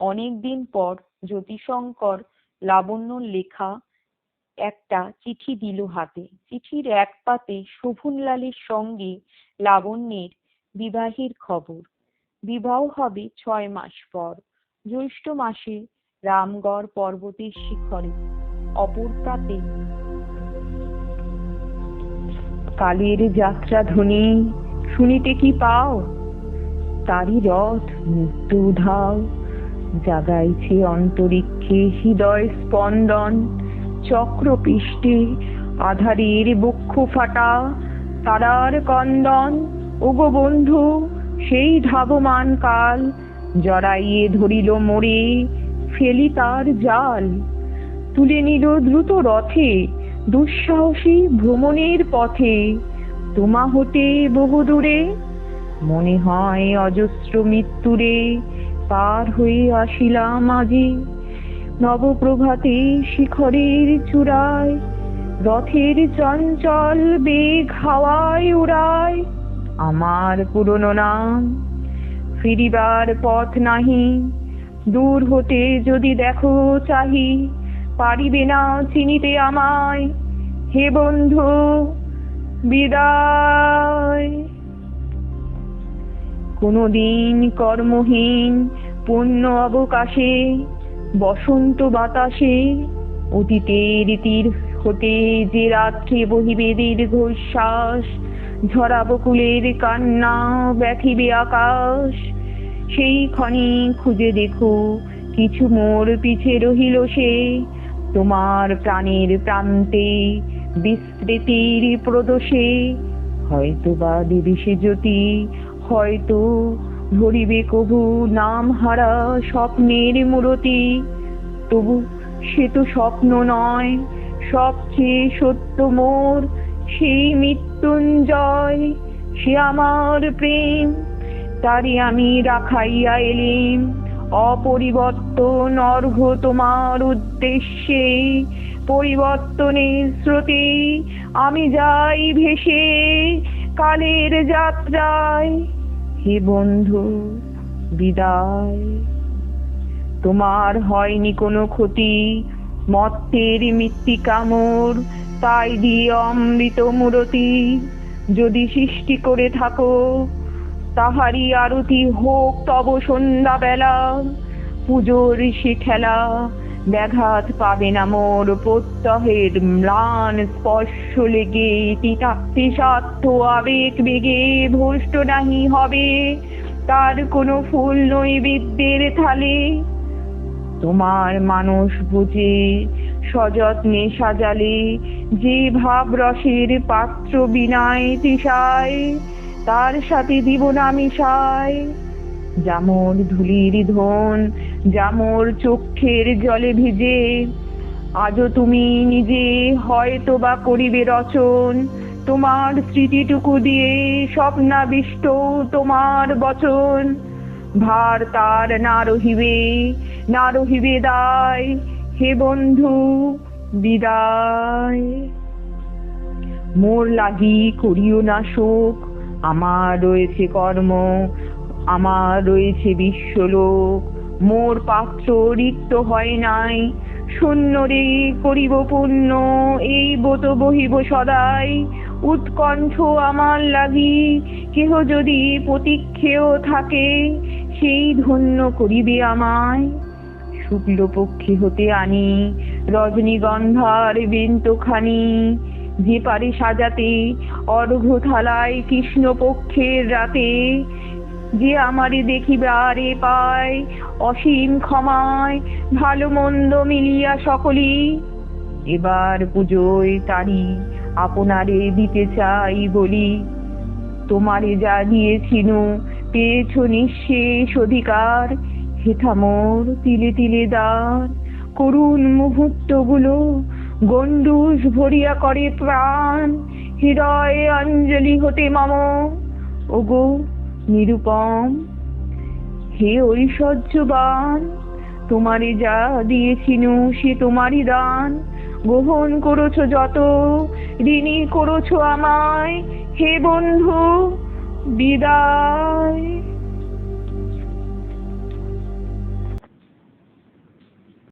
অনেকদিন পর জ্যোতিশঙ্কর লাবণ্যর লেখা একটা চিঠি দিল হাতে। চিঠির এক পাতে শোভনলালের সঙ্গে লাবণ্যের বিবাহের খবর। বিবাহ হবে ছয় মাস পর। জ্যৈষ্ঠ মাসে রামগড় পর্বতের শিখরে। অপর প্রাতে কালের যাত্রা ধ্বনি। শুনিতে কি পাও? তারি রথ মুক্ত উধাও। জাগাইছে অন্তরিক্ষে হৃদয় স্পন্দন, চক্রপৃষ্ঠে আধারের বক্ষ ফাটা তারার কন্দন ওগো বন্ধু, সেই ধাবমান কাল জড়াইয়ে ধরিল মোরে ফেলি তার জাল। তুলে নিল দ্রুত রথে, দুঃসাহসী ভ্রমণের পথে। তোমা হতে বহুদূরে, মনে হয় অজস্র মৃত্যুরে পার হয়ে আসিলাম আজি। নবপ্রভাতে শিখরের চূড়ায়, রথের চঞ্চল বেগ হাওয়ায় উড়ায়। আমার পুরনো নাম, ফিরিবার পথ নাহি। দূর হতে যদি দেখো চাহি, পারিবে না চিনিতে আমায়। হে বন্ধু, বিদায়। কোনদিন কর্মহীন পূর্ণ অবকাশে, বসন্ত বাতাসে অতীতের তীর হতে যে রাত্রে বহিবে দীর্ঘশ্বাস, ঝরা বকুলের কান্না ব্যথিবে আকাশ, সেই ক্ষণে খুঁজে দেখো কিছু মোর পিছে রহিল সে, তোমার প্রাণের প্রান্তে বিস্মৃতির প্রদোষে হয়তো বা দেবী সে জ্যোতি হয়তো ধরিবে কবু, নাম হারা স্বপ্নের মূরতি। তবু সে তো স্বপ্ন নয়, সবচেয়ে সত্য মোর সেই মৃত্যুঞ্জয়। সে আমার প্রেম, তারি আমি রাখাইয়া এলিম। অপরিবর্তন অর্ঘ তোমার উদ্দেশ্যে, পরিবর্তনের স্রোতে আমি যাই ভেসে কালের যাত্রায়। হে বন্ধু, বিদায়। তোমার হয়নি কোনো ক্ষতি, মত্তের মৃত্তিকা মোর তাই দিয়ে অমৃত মূরতি। যদি সৃষ্টি করে থাকো তাহারি আরতি হোক তব সন্ধ্যা বেলা পুজোর সে খেলা ব্যাঘাত পাবে না মোর প্রত্যহের ম্লান স্পর্শ লেগে। তিতাক্তি স্বার্থ আবেগ বেগে ভষ্ট নাহি হবে। তার কোনো ফুল নৈবেদ্যের থালে। তোমার মানুষ বুঝে সযত্নে সাজালে। যে ভাব রসের পাত্র বিনায় তৃষায়, তার সাথে দিব না মিশায়। যেমন ধুলির ধন জামর চক্ষের জলে ভিজে। আজও তুমি নিজে হয়তো বা করিবে রচন। তোমার স্মৃতিটুকু দিয়ে স্বপ্নাবিষ্ট তোমার বচন। ভার তার না রহিবে না রহিবে দায়। হে বন্ধু, বিদায়। মোর লাগি করিও না শোক। আমার রয়েছে কর্ম, আমার রয়েছে বিশ্বলোক। মোর পাত্র রিক্ত হয় নাই। শূন্য রে করিব পূর্ণ এই বত বহিব সদাই। উৎকণ্ঠ আমার লাগি, কেহ যদি প্রতীক্ষেও থাকে, সেই ধন্য করিবে আমায়। শুক্লপক্ষী হতে আনি, রজনীগন্ধার বেন্তখানি যে পারে সাজাতে অর্ঘ থালায় কৃষ্ণপক্ষের রাতে। যে আমারে দেখিবারে পায় অসীম ক্ষমায়, ভালো মন্দ মিলিয়া সকলি এবার পুজোয় তারি আপনারে দিতে চাই বলি, তোমারে যা দিয়েছিনু পেয়েছ নিঃশেষ অধিকার। হেথা মোর তিলে তিলে দান, করুণ মুহূর্তগুলো গন্ডুস ভরিয়া করে প্রাণ। হৃদয় অঞ্জলি হতে মম, ওগো নিরুপম। হে ঐশ্বর্যবান তোমারই যা দিয়েছিনু সে তোমারই দান। গ্রহণ করেছ যত, ঋণী করেছ আমায়। হে বন্ধু, বিদায়।